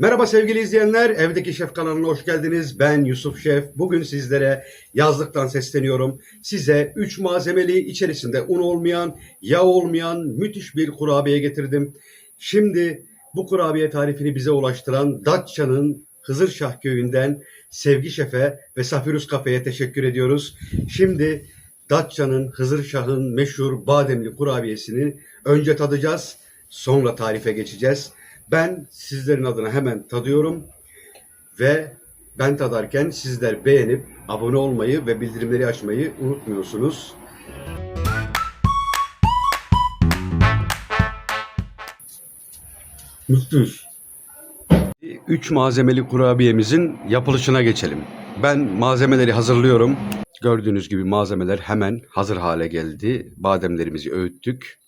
Merhaba sevgili izleyenler, Evdeki Şef kanalına hoş geldiniz. Ben Yusuf Şef. Bugün sizlere yazlıktan sesleniyorum. Size 3 malzemeli, içerisinde un olmayan, yağ olmayan müthiş bir kurabiye getirdim. Şimdi bu kurabiye tarifini bize ulaştıran Datça'nın Hızırşah köyünden Sevgi Şef'e ve Safirus Kafe'ye teşekkür ediyoruz. Şimdi Datça'nın Hızırşah'ın meşhur bademli kurabiyesini önce tadacağız, sonra tarife geçeceğiz. Ben sizlerin adına hemen tadıyorum ve ben tadarken sizler beğenip abone olmayı ve bildirimleri açmayı unutmuyorsunuz. Müthiş. Üç malzemeli kurabiyemizin yapılışına geçelim. Ben malzemeleri hazırlıyorum. Gördüğünüz gibi malzemeler hemen hazır hale geldi. Bademlerimizi öğüttük.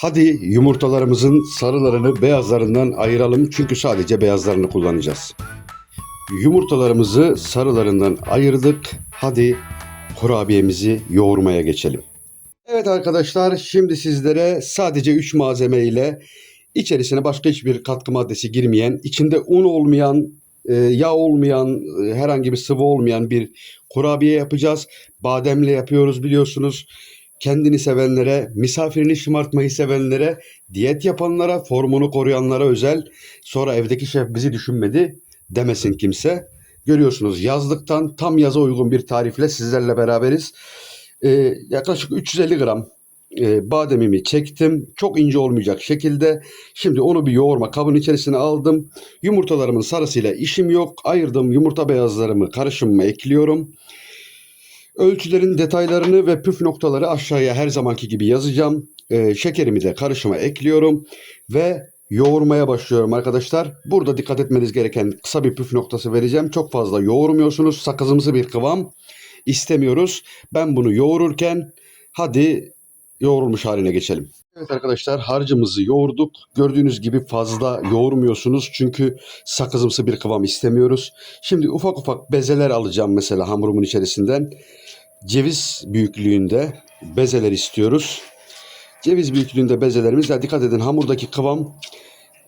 Hadi yumurtalarımızın sarılarını beyazlarından ayıralım çünkü sadece beyazlarını kullanacağız. Yumurtalarımızı sarılarından ayırdık. Hadi kurabiyemizi yoğurmaya geçelim. Evet arkadaşlar şimdi sizlere sadece 3 malzeme ile içerisine başka hiçbir katkı maddesi girmeyen, içinde un olmayan, e, yağ olmayan, e, herhangi bir sıvı olmayan bir kurabiye yapacağız. Bademle yapıyoruz biliyorsunuz kendini sevenlere, misafirini şımartmayı sevenlere, diyet yapanlara, formunu koruyanlara özel. Sonra evdeki şef bizi düşünmedi demesin kimse. Görüyorsunuz yazlıktan tam yaza uygun bir tarifle sizlerle beraberiz. Ee, yaklaşık 350 gram e, bademimi çektim. Çok ince olmayacak şekilde. Şimdi onu bir yoğurma kabın içerisine aldım. Yumurtalarımın sarısıyla işim yok. Ayırdım yumurta beyazlarımı karışımıma ekliyorum. Ölçülerin detaylarını ve püf noktaları aşağıya her zamanki gibi yazacağım. Ee, şekerimi de karışıma ekliyorum ve yoğurmaya başlıyorum arkadaşlar. Burada dikkat etmeniz gereken kısa bir püf noktası vereceğim. Çok fazla yoğurmuyorsunuz. Sakızımsı bir kıvam istemiyoruz. Ben bunu yoğururken hadi yoğrulmuş haline geçelim. Evet arkadaşlar harcımızı yoğurduk. Gördüğünüz gibi fazla yoğurmuyorsunuz çünkü sakızımsı bir kıvam istemiyoruz. Şimdi ufak ufak bezeler alacağım mesela hamurumun içerisinden. Ceviz büyüklüğünde bezeler istiyoruz. Ceviz büyüklüğünde bezelerimiz. dikkat edin hamurdaki kıvam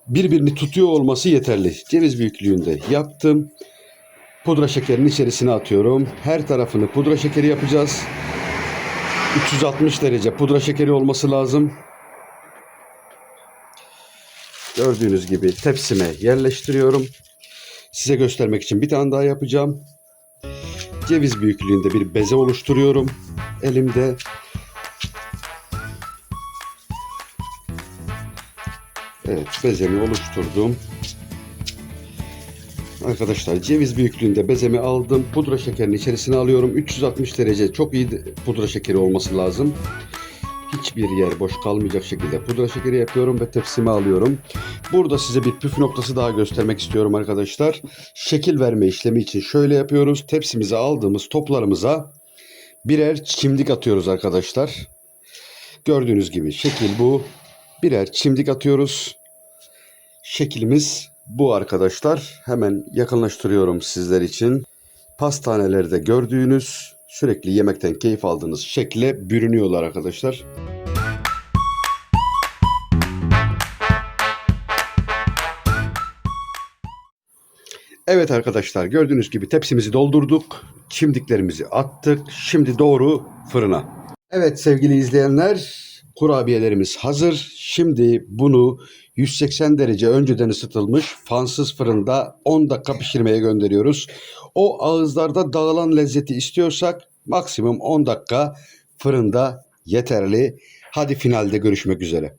birbirini tutuyor olması yeterli. Ceviz büyüklüğünde yaptım. Pudra şekerinin içerisine atıyorum. Her tarafını pudra şekeri yapacağız. 360 derece pudra şekeri olması lazım. Gördüğünüz gibi tepsime yerleştiriyorum. Size göstermek için bir tane daha yapacağım. Ceviz büyüklüğünde bir beze oluşturuyorum. Elimde Evet bezemi oluşturdum. Arkadaşlar ceviz büyüklüğünde bezemi aldım. Pudra şekerini içerisine alıyorum. 360 derece çok iyi pudra şekeri olması lazım. Hiçbir yer boş kalmayacak şekilde pudra şekeri yapıyorum ve tepsime alıyorum. Burada size bir püf noktası daha göstermek istiyorum arkadaşlar. Şekil verme işlemi için şöyle yapıyoruz. Tepsimize aldığımız toplarımıza birer çimdik atıyoruz arkadaşlar. Gördüğünüz gibi şekil bu. Birer çimdik atıyoruz. Şeklimiz bu arkadaşlar. Hemen yakınlaştırıyorum sizler için. Pastanelerde gördüğünüz sürekli yemekten keyif aldığınız şekle bürünüyorlar arkadaşlar. Evet arkadaşlar gördüğünüz gibi tepsimizi doldurduk. Çimdiklerimizi attık. Şimdi doğru fırına. Evet sevgili izleyenler kurabiyelerimiz hazır. Şimdi bunu 180 derece önceden ısıtılmış fansız fırında 10 dakika pişirmeye gönderiyoruz. O ağızlarda dağılan lezzeti istiyorsak maksimum 10 dakika fırında yeterli. Hadi finalde görüşmek üzere.